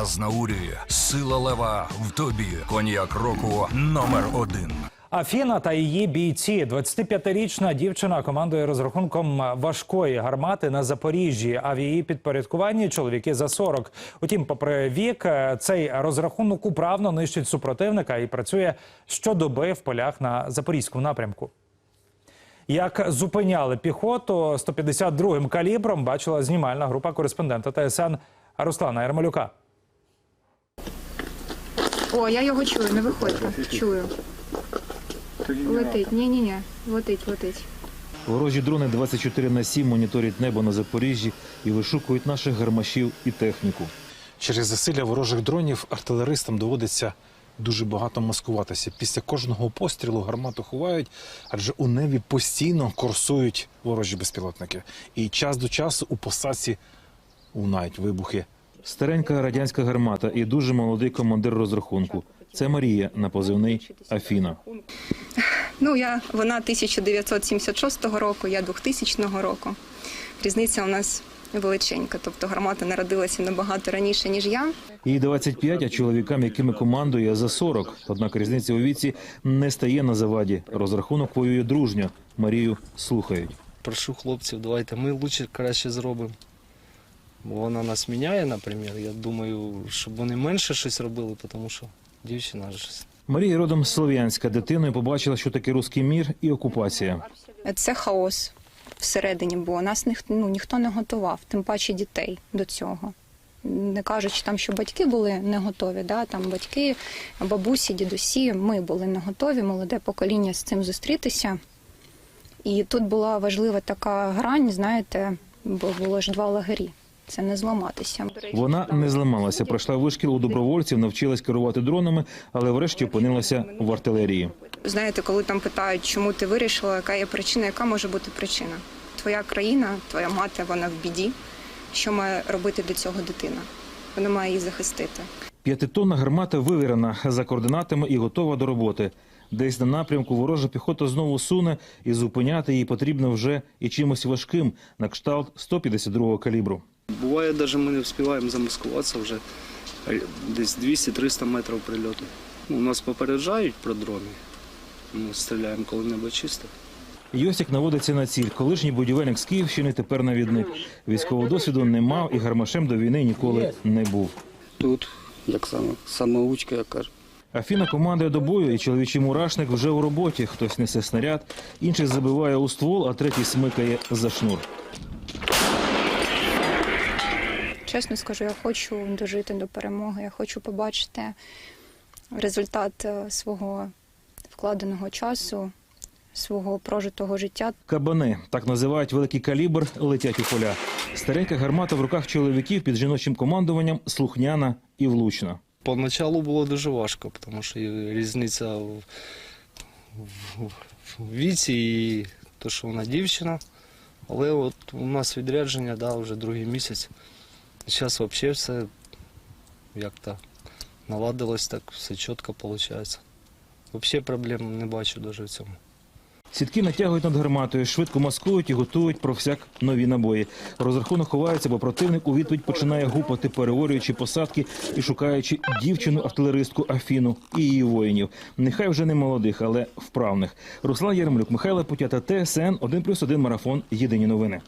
Азнаурі, сила лева в тобі. Коньяк року номер один. Афіна та її бійці. 25-річна дівчина командує розрахунком важкої гармати на Запоріжжі. А в її підпорядкуванні чоловіки за 40. Утім, попри вік, е, цей розрахунок управно нищить супротивника і працює щодоби в полях на запорізькому напрямку. Як зупиняли піхоту 152-м калібром, бачила знімальна група кореспондента ТСН Руслана Ярмолюка. О, я його чую, не виходьте. Чую. Летить. Ні, ні, ні. Летить, летить. Ворожі дрони 24 на 7 моніторять небо на Запоріжжі і вишукують наших гармашів і техніку. Через засилля ворожих дронів артилеристам доводиться дуже багато маскуватися. Після кожного пострілу гармату ховають, адже у небі постійно курсують ворожі безпілотники. І час до часу у посадці лунають вибухи. Старенька радянська гармата і дуже молодий командир розрахунку. Це Марія на позивний Афіна. Ну, я вона 1976 року, я 2000 року. Різниця у нас величенька. Тобто гармата народилася набагато раніше, ніж я. Їй 25, а чоловікам, якими командує, за 40. Однак різниця у віці не стає на заваді. Розрахунок воює дружньо. Марію слухають. прошу хлопців, давайте ми лучше краще зробимо. Бо вона нас міняє, наприклад. Я думаю, щоб вони менше щось робили, тому що дівчина ж Марія родом з Слов'янська. Дитиною побачила, що таке руський мір і окупація. Це хаос всередині, бо нас ніх, ну, ніхто не готував, тим паче дітей до цього. Не кажучи там, що батьки були не готові, да? там батьки, бабусі, дідусі, ми були не готові, молоде покоління з цим зустрітися. І тут була важлива така грань, знаєте, бо було ж два лагері. Це не зламатися. Вона не зламалася, пройшла вишкіл у добровольців, навчилась керувати дронами, але врешті опинилася в артилерії. Знаєте, коли там питають, чому ти вирішила, яка є причина, яка може бути причина? Твоя країна, твоя мати, вона в біді. Що має робити для цього дитина? Вона має її захистити. П'ятитонна гармата вивірена за координатами і готова до роботи. Десь на напрямку ворожа піхота знову суне, і зупиняти її потрібно вже і чимось важким на кшталт 152-го калібру. Буває, навіть ми не встигаємо замаскуватися вже е, десь 200-300 метрів прильоту. Ну, нас попереджають про дрони. Ми стріляємо, коли небо чисте. Йосик наводиться на ціль. Колишній будівельник з Київщини тепер навідник. Військового досвіду не мав і гармашем до війни ніколи не був. Тут, як саме, самоучка, як кажуть. Афіна командує до бою, і чоловічий мурашник вже у роботі. Хтось несе снаряд, інший забиває у ствол, а третій смикає за шнур. Чесно скажу, я хочу дожити до перемоги. Я хочу побачити результат е, свого вкладеного часу, свого прожитого життя. Кабани так називають великий калібр, летять у поля. Старенька гармата в руках чоловіків під жіночим командуванням слухняна і влучна. Поначалу було дуже важко, тому що різниця в, в, в віці і те, що вона дівчина. Але от у нас відрядження, да, вже другий місяць. Зараз взагалі все як-то наладилось так, все чітко виходить. Взагалі проблем не бачу навіть в цьому. Сітки натягують над гарматою, швидко маскують і готують про всяк нові набої. Розрахунок ховається, бо противник у відповідь починає гупати, переорюючи посадки і шукаючи дівчину артилеристку Афіну і її воїнів. Нехай вже не молодих, але вправних. Руслан Єрмолюк, Михайло Путята, ТСН 1+,1 марафон. Єдині новини.